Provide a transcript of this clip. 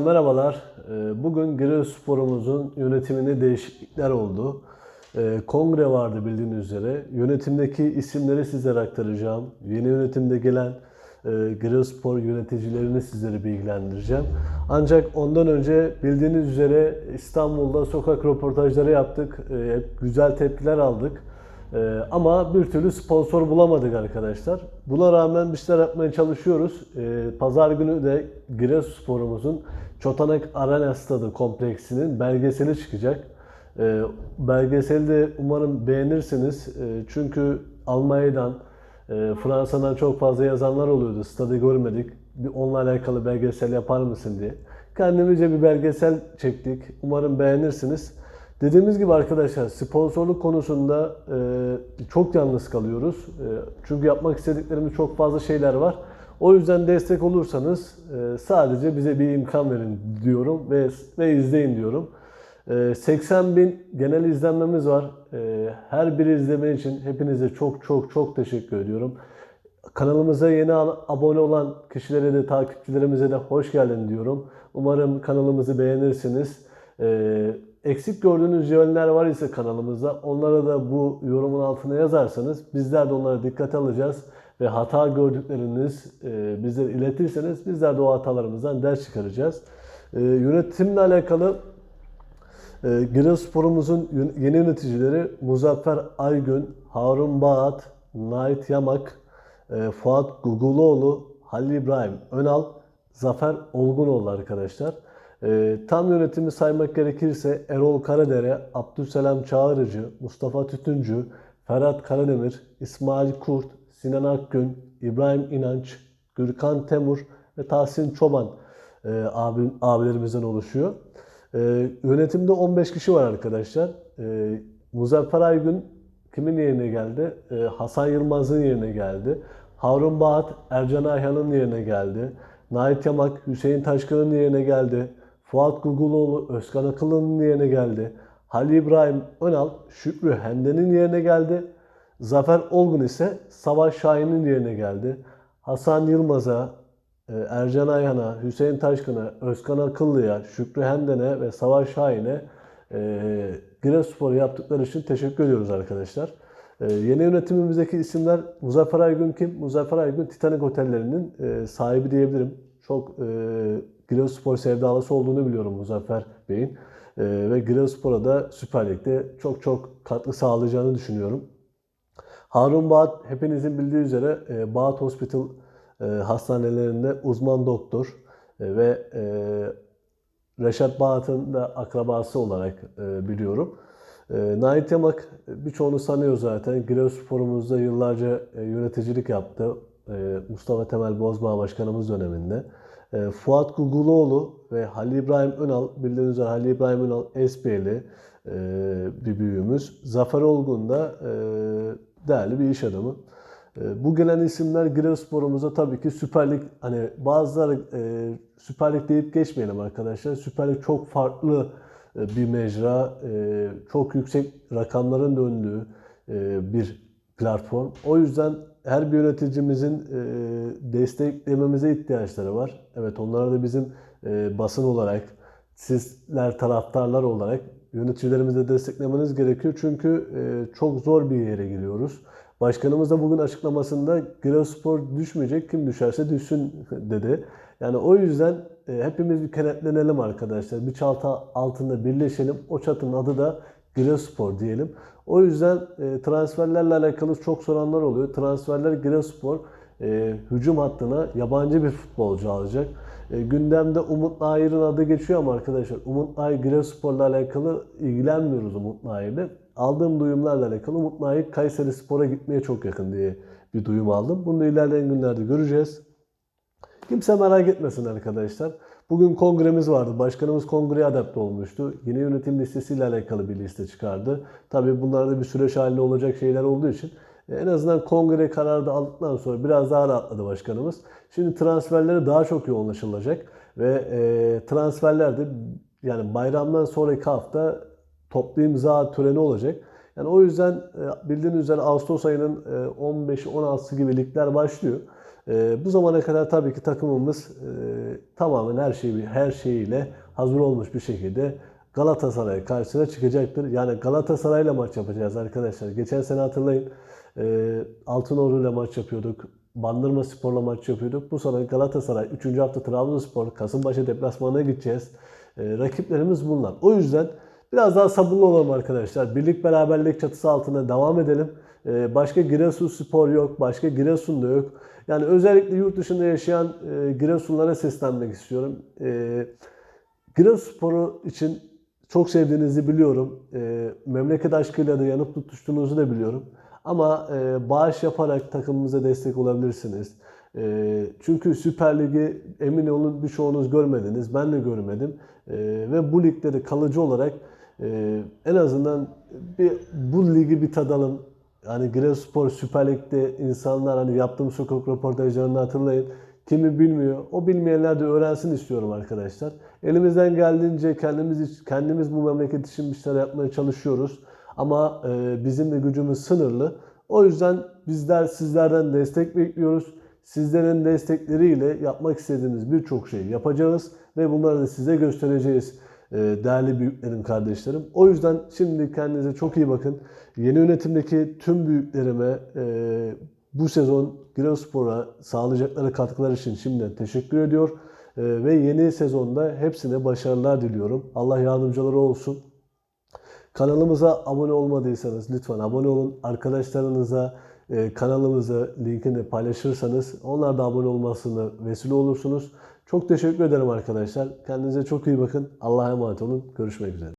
Merhabalar. Ee, Bugün Giresunspor'umuzun yönetiminde değişiklikler oldu. Ee, Kongre vardı bildiğiniz üzere. Yönetimdeki isimleri sizlere aktaracağım. Yeni yönetimde gelen e, Giresunspor yöneticilerini sizlere bilgilendireceğim. Ancak ondan önce bildiğiniz üzere İstanbul'da sokak röportajları yaptık. Ee, Hep güzel tepkiler aldık. Ee, ama bir türlü sponsor bulamadık arkadaşlar. Buna rağmen bir şeyler yapmaya çalışıyoruz. Ee, Pazar günü de Giresunspor'umuzun Çotanak Arena Stadı kompleksinin belgeseli çıkacak. Ee, belgeseli de umarım beğenirsiniz. Ee, çünkü Almanya'dan, e, Fransa'dan çok fazla yazanlar oluyordu. Stadı görmedik. Bir onunla alakalı belgesel yapar mısın diye. Kendimizce bir belgesel çektik. Umarım beğenirsiniz. Dediğimiz gibi arkadaşlar sponsorluk konusunda e, çok yalnız kalıyoruz. E, çünkü yapmak istediklerimiz çok fazla şeyler var. O yüzden destek olursanız e, sadece bize bir imkan verin diyorum ve ve izleyin diyorum. E, 80 bin genel izlenmemiz var. E, her bir izleme için hepinize çok çok çok teşekkür ediyorum. Kanalımıza yeni abone olan kişilere de takipçilerimize de hoş geldin diyorum. Umarım kanalımızı beğenirsiniz. Ee, eksik gördüğünüz yönler var ise kanalımızda onlara da bu yorumun altına yazarsanız bizler de onlara dikkate alacağız ve hata gördükleriniz e, bizlere iletirseniz bizler de o hatalarımızdan ders çıkaracağız. Ee, yönetimle alakalı e, Giresunspor'umuzun yön- yeni yöneticileri Muzaffer Aygün, Harun Bağat, Nait Yamak, e, Fuat Guguloğlu, Halil İbrahim Önal, Zafer Olgunoğlu arkadaşlar. E, tam yönetimi saymak gerekirse Erol Karadere, Abdüselam Çağrıcı, Mustafa Tütüncü, Ferhat Karademir, İsmail Kurt, Sinan Akgün, İbrahim İnanç, Gürkan Temur ve Tahsin Çoban e, abi, abilerimizden oluşuyor. E, yönetimde 15 kişi var arkadaşlar. E, Muzaffer Aygün kimin yerine geldi? E, Hasan Yılmaz'ın yerine geldi. Harun Bağat Ercan Ayhan'ın yerine geldi. Nait Yamak Hüseyin Taşkın'ın yerine geldi. Fuat Guguloğlu Özkan Akıllı'nın yerine geldi. Halil İbrahim Önal Şükrü Hende'nin yerine geldi. Zafer Olgun ise Savaş Şahin'in yerine geldi. Hasan Yılmaz'a, e, Ercan Ayhan'a, Hüseyin Taşkın'a, Özkan Akıllı'ya, Şükrü Henden'e ve Savaş Şahin'e e, Giresunspor'u yaptıkları için teşekkür ediyoruz arkadaşlar. E, yeni yönetimimizdeki isimler Muzaffer Aygün kim? Muzaffer Aygün Titanic Otellerinin e, sahibi diyebilirim. Çok Giresunspor sevdalısı olduğunu biliyorum Muzaffer Bey'in. E, ve Giresunspor'a da Süper Lig'de çok çok katkı sağlayacağını düşünüyorum. Harun Bağat hepinizin bildiği üzere e, Bağat Hospital e, hastanelerinde uzman doktor e, ve e, Reşat Bağat'ın da akrabası olarak e, biliyorum. E, Nait Yamak birçoğunu sanıyor zaten. Giresunspor'umuzda yıllarca e, yöneticilik yaptı. E, Mustafa Temel Bozbağ Başkanımız döneminde. E, Fuat Guguloğlu ve Halil İbrahim Önal, bildiğiniz üzere Halil İbrahim Önal SP'li e, bir büyüğümüz. Zafer Olgun da e, değerli bir iş adamı. E, Bu gelen isimler Giresunspor'umuza tabii ki Süper Lig, hani bazıları e, Süper Lig deyip geçmeyelim arkadaşlar. Süper Lig çok farklı bir mecra, çok yüksek rakamların döndüğü bir platform. O yüzden her bir yöneticimizin e, desteklememize ihtiyaçları var. Evet onlar da bizim e, basın olarak, sizler taraftarlar olarak yöneticilerimizi de desteklemeniz gerekiyor. Çünkü e, çok zor bir yere giriyoruz. Başkanımız da bugün açıklamasında Giresunspor düşmeyecek, kim düşerse düşsün dedi. Yani o yüzden e, hepimiz bir kenetlenelim arkadaşlar. Bir çatı altında birleşelim. O çatının adı da Giresunspor diyelim. O yüzden e, transferlerle alakalı çok soranlar oluyor. Transferler Giresunspor e, hücum hattına yabancı bir futbolcu alacak. E, gündemde Umut Nayir'in adı geçiyor ama arkadaşlar Umut Nayir Giresunspor'la alakalı ilgilenmiyoruz Umut Nayir'le. Aldığım duyumlarla alakalı Umut Nayir Kayseri Spor'a gitmeye çok yakın diye bir duyum aldım. Bunu da ilerleyen günlerde göreceğiz. Kimse merak etmesin arkadaşlar. Bugün kongremiz vardı. Başkanımız kongreye adapte olmuştu. Yeni yönetim listesiyle alakalı bir liste çıkardı. Tabii bunlar da bir süreç halinde olacak şeyler olduğu için e, en azından kongre kararı da aldıktan sonra biraz daha rahatladı başkanımız. Şimdi transferlere daha çok yoğunlaşılacak ve e, transferler de yani bayramdan sonraki hafta toplu imza töreni olacak. Yani o yüzden e, bildiğiniz üzere Ağustos ayının e, 15-16'sı gibi ligler başlıyor. E, bu zamana kadar tabii ki takımımız e, tamamen her şeyi her şeyiyle hazır olmuş bir şekilde Galatasaray karşısına çıkacaktır. Yani Galatasaray'la maç yapacağız arkadaşlar. Geçen sene hatırlayın e, Altınordu'yla maç yapıyorduk. Bandırma Spor'la maç yapıyorduk. Bu sene Galatasaray 3. hafta Trabzonspor, Kasımpaşa deplasmanına gideceğiz. E, rakiplerimiz bunlar. O yüzden biraz daha sabırlı olalım arkadaşlar. Birlik beraberlik çatısı altında devam edelim. E, başka Giresun Spor yok, başka Giresun da yok. Yani özellikle yurt dışında yaşayan e, Giresunlara seslenmek istiyorum. E, Giresunspor'u için çok sevdiğinizi biliyorum. E, memleket aşkıyla da yanıp tutuştuğunuzu da biliyorum. Ama e, bağış yaparak takımımıza destek olabilirsiniz. Çünkü Süper Lig'i emin olun birçoğunuz görmediniz. Ben de görmedim. Ve bu ligleri kalıcı olarak e, en azından bir bu ligi bir tadalım. Hani Giresunspor Süper Lig'de insanlar hani yaptığım sokak röportajlarını hatırlayın. Kimi bilmiyor. O bilmeyenler de öğrensin istiyorum arkadaşlar. Elimizden geldiğince kendimiz kendimiz bu memleket için bir şeyler yapmaya çalışıyoruz. Ama e, bizim de gücümüz sınırlı. O yüzden bizler sizlerden destek bekliyoruz. Sizlerin destekleriyle yapmak istediğiniz birçok şeyi yapacağız ve bunları da size göstereceğiz değerli büyüklerim, kardeşlerim. O yüzden şimdi kendinize çok iyi bakın. Yeni yönetimdeki tüm büyüklerime e, bu sezon Giresunspor'a sağlayacakları katkılar için şimdiden teşekkür ediyor. E, ve yeni sezonda hepsine başarılar diliyorum. Allah yardımcıları olsun. Kanalımıza abone olmadıysanız lütfen abone olun. Arkadaşlarınıza e, kanalımıza linkini paylaşırsanız onlar da abone olmasına vesile olursunuz. Çok teşekkür ederim arkadaşlar. Kendinize çok iyi bakın. Allah'a emanet olun. Görüşmek üzere.